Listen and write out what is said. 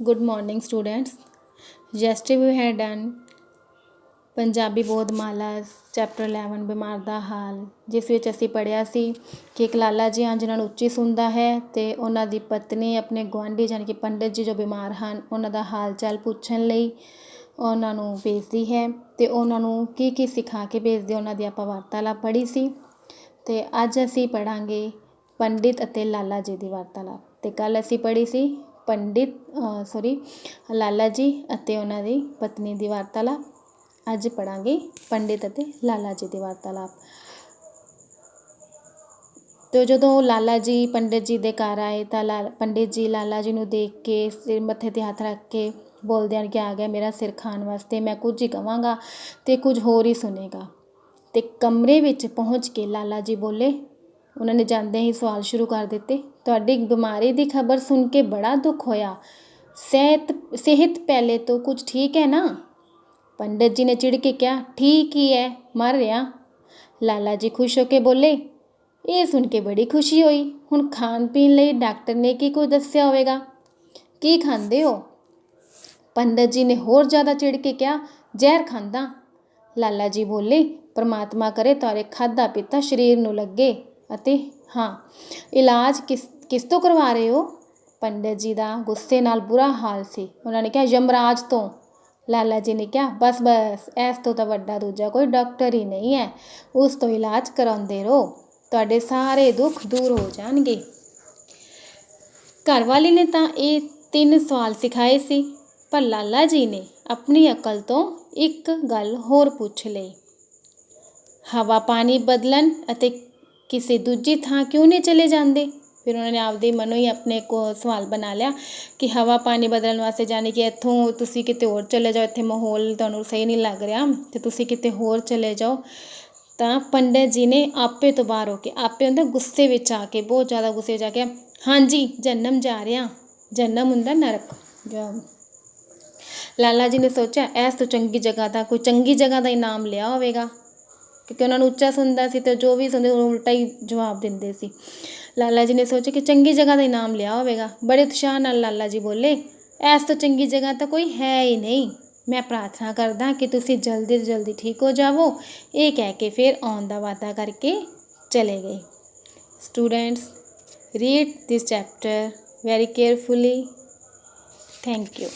Good morning, students. Yesterday we had done Punjabi ਬੋਧਮਾਲਾਸ chapter 11 ਬਿਮਾਰ ਦਾ ਹਾਲ ਜਿਸ ਵਿੱਚ ਅਸੀਂ ਪੜ੍ਹਿਆ ਸੀ ਕਿ ਇੱਕ ਲਾਲਾ ਜੀ ਹਨ ਜਿਨ੍ਹਾਂ ਨੂੰ ਉੱਚੀ ਸੁਣਦਾ ਹੈ ਤੇ ਉਹਨਾਂ ਦੀ ਪਤਨੀ ਆਪਣੇ ਗੁਆਂਢੀ ਜਾਣੀ ਕਿ ਪੰਡਿਤ ਜੀ ਜੋ ਬਿਮਾਰ ਹਨ ਉਹਨਾਂ ਦਾ ਹਾਲ ਚਾਲ ਪੁੱਛਣ ਲਈ ਉਹਨਾਂ ਨੂੰ ਭੇਜਦੀ ਹੈ ਤੇ ਉਹਨਾਂ ਨੂੰ ਕੀ ਕੀ ਸਿਖਾ ਕੇ ਭੇਜਦੇ ਉਹਨਾਂ ਦੀ ਆਪਾਂ ਵਾਰਤਾਲਾਪ ਪੜ੍ਹੀ ਸੀ ਤੇ ਅੱਜ ਅਸੀਂ ਪੜਾਂਗੇ ਪੰਡਿਤ ਅਤੇ ਲਾਲਾ ਜੀ ਦੀ ਵਾਰਤਾਲਾਪ ਤੇ ਕੱਲ ਅਸੀਂ ਪੜ੍ਹੀ ਸੀ ਪੰਡਿਤ ਸੋਰੀ ਲਾਲਾ ਜੀ ਅਤੇ ਉਹਨਾਂ ਦੀ ਪਤਨੀ ਦੀ ਵਾਰਤਾਲਾਪ। ਅੱਜ ਪੜਾਂਗੇ ਪੰਡਿਤ ਅਤੇ ਲਾਲਾ ਜੀ ਦੀ ਵਾਰਤਾਲਾਪ। ਤੇ ਜਦੋਂ ਲਾਲਾ ਜੀ ਪੰਡਿਤ ਜੀ ਦੇ ਘਰ ਆਏ ਤਾਂ ਲਾ, ਪੰਡਿਤ ਜੀ ਲਾਲਾ ਜੀ ਨੂੰ ਦੇਖ ਕੇ ਸਿਰ ਮੱਥੇ ਤੇ ਹੱਥ ਰੱਖ ਕੇ ਬੋਲਦੇ ਹਨ ਕਿ ਆ ਗਿਆ ਮੇਰਾ ਸਿਰ ਖਾਣ ਵਾਸਤੇ, ਮੈਂ ਕੁਝ ਹੀ ਕਵਾਂਗਾ ਤੇ ਕੁਝ ਹੋਰ ਹੀ ਸੁਨੇਗਾ ਤੇ ਕਮਰੇ ਵਿੱਚ ਪਹੁੰਚ ਕੇ ਲਾਲਾ ਜੀ ਬੋਲੇ ਉਹਨਾਂ ਨੇ ਜਾਂਦਿਆਂ ਹੀ ਸਵਾਲ ਸ਼ੁਰੂ ਕਰ ਦਿੱਤੇ। ਤੁਹਾਡੀ ਬਿਮਾਰੀ ਦੀ ਖਬਰ ਸੁਣ ਕੇ ਬੜਾ ਦੁੱਖ ਹੋਇਆ। ਸਿਹਤ ਸਿਹਤ ਪਹਿਲੇ ਤੋਂ ਕੁਝ ਠੀਕ ਹੈ ਨਾ? ਪੰਡਿਤ ਜੀ ਨੇ ਚਿੜ ਕੇ ਕਿਹਾ, ਠੀਕ ਹੀ ਹੈ, ਮਰ ਰਿਹਾ। ਲਾਲਾ ਜੀ ਖੁਸ਼ ਹੋ ਕੇ ਬੋਲੇ, ਇਹ ਸੁਣ ਕੇ ਬੜੀ ਖੁਸ਼ੀ ਹੋਈ। ਹੁਣ ਖਾਣ ਪੀਣ ਲਈ ਡਾਕਟਰ ਨੇ ਕੀ ਕੁਝ ਦੱਸਿਆ ਹੋਵੇਗਾ? ਕੀ ਖਾਂਦੇ ਹੋ? ਪੰਡਿਤ ਜੀ ਨੇ ਹੋਰ ਜ਼ਿਆਦਾ ਚਿੜ ਕੇ ਕਿਹਾ, ਜ਼ਹਿਰ ਖਾਂਦਾ। ਲਾਲਾ ਜੀ ਬੋਲੇ, ਪਰਮਾਤਮਾ ਕਰੇ ਤਾਰੇ ਖਾਦਾ ਪੀਤਾ ਸਰੀਰ ਨੂੰ ਲੱਗੇ। ਅਤੇ ਹਾਂ, ਇਲਾਜ ਕਿਸ ਕਿਸ ਤੋਂ ਕਰਵਾ ਰਹੇ ਹੋ? ਪੰਡਿਤ ਜੀ ਦਾ ਗੁੱਸੇ ਨਾਲ ਬੁਰਾ ਹਾਲ ਸੀ। ਉਹਨਾਂ ਨੇ ਕਿਹਾ, ਯਮਰਾਜ ਤੋਂ। ਲਾਲਾ ਜੀ ਨੇ ਕਿਹਾ, ਬਸ ਬਸ, ਇਸ ਤੋਂ ਤਾਂ ਵੱਡਾ ਦੂਜਾ ਕੋਈ ਡਾਕਟਰ ਹੀ ਨਹੀਂ ਹੈ। ਉਸ ਤੋਂ ਇਲਾਜ ਕਰਾਉਂਦੇ ਰਹੋ। ਤੁਹਾਡੇ ਸਾਰੇ ਦੁੱਖ ਦੂਰ ਹੋ ਜਾਣਗੇ। ਘਰਵਾਲੀ ਨੇ ਤਾਂ ਇਹ ਤਿੰਨ ਸਵਾਲ ਸਿਖਾਏ ਸੀ, ਪਰ ਲਾਲਾ ਜੀ ਨੇ ਆਪਣੀ ਅਕਲ ਤੋਂ ਇੱਕ ਗੱਲ ਹੋਰ ਪੁੱਛ ਲਈ। ਹਵਾ ਪਾਣੀ ਬਦਲਣ ਅਤੇ ਕਿਸੇ ਦੂਜੀ ਥਾਂ ਕਿਉਂ ਨਹੀਂ ਚਲੇ ਜਾਂਦੇ? ਫਿਰ ਉਹਨਾਂ ਨੇ ਆਪਦੇ ਮਨੋਂ ਹੀ ਆਪਣੇ ਕੋ ਸਵਾਲ ਬਣਾ ਲਿਆ ਕਿ ਹਵਾ ਪਾਣੀ ਬਦਲਣ ਵਾਸਤੇ ਜਾਣੀ ਕਿ ਇੱਥੋਂ ਤੁਸੀਂ ਕਿਤੇ ਹੋਰ ਚਲੇ ਜਾਓ, ਇੱਥੇ ਮਾਹੌਲ ਤੁਹਾਨੂੰ ਸਹੀ ਨਹੀਂ ਲੱਗ ਰਿਹਾ ਤੇ ਤੁਸੀਂ ਕਿਤੇ ਹੋਰ ਚਲੇ ਜਾਓ। ਤਾਂ ਪੰਡਿਤ ਜੀ ਨੇ ਆਪੇ ਤੋਂ ਬਾਹਰ ਹੋ ਕੇ, ਆਪੇ ਹੁੰਦਾ ਗੁੱਸੇ ਵਿੱਚ ਆ ਕੇ, ਬਹੁਤ ਜ਼ਿਆਦਾ ਗੁੱਸੇ ਵਿੱਚ ਆ ਕੇ ਹਾਂਜੀ, ਜਨਮ ਜਾ ਰਿਹਾ, ਜਨਮ ਹੁੰਦਾ ਨਰਕ। ਲਾਲਾ ਜੀ ਨੇ ਸੋਚਿਆ ਇਸ ਤੋਂ ਚੰਗੀ ਜਗ੍ਹਾ ਦਾ, ਕੋਈ ਚੰਗੀ ਜਗ੍ਹਾ ਦਾ ਇਨਾਮ ਲਿਆ ਹੋਵੇਗਾ। ਕਿਉਂਕਿ ਉਹਨਾਂ ਨੂੰ ਉੱਚਾ ਸੁਣਦਾ ਸੀ ਤੇ ਜੋ ਵੀ ਸੁਣਦੇ ਉਹ ਉਲਟਾ ਹੀ ਜਵਾਬ ਦਿੰਦੇ ਸੀ ਲਾਲਾ ਜੀ ਨੇ ਸੋਚਿਆ ਕਿ ਚੰਗੀ ਜਗ੍ਹਾ ਦਾ ਇਨਾਮ ਲਿਆ ਹੋਵੇਗਾ ਬੜੇ ਉਤਸ਼ਾਹ ਨਾਲ ਲਾਲਾ ਜੀ ਬੋਲੇ ਇਸ ਤੋਂ ਚੰਗੀ ਜਗ੍ਹਾ ਤਾਂ ਕੋਈ ਹੈ ਹੀ ਨਹੀਂ ਮੈਂ ਪ੍ਰਾਰਥਨਾ ਕਰਦਾ ਕਿ ਤੁਸੀਂ ਜਲਦੀ ਤੋਂ ਜਲਦੀ ਠੀਕ ਹੋ ਜਾਵੋ ਇਹ ਕਹਿ ਕੇ ਫਿਰ ਆਉਣ ਦਾ ਵਾਅਦਾ ਕਰਕੇ ਚਲੇ ਗਏ students read this chapter very carefully. Thank you.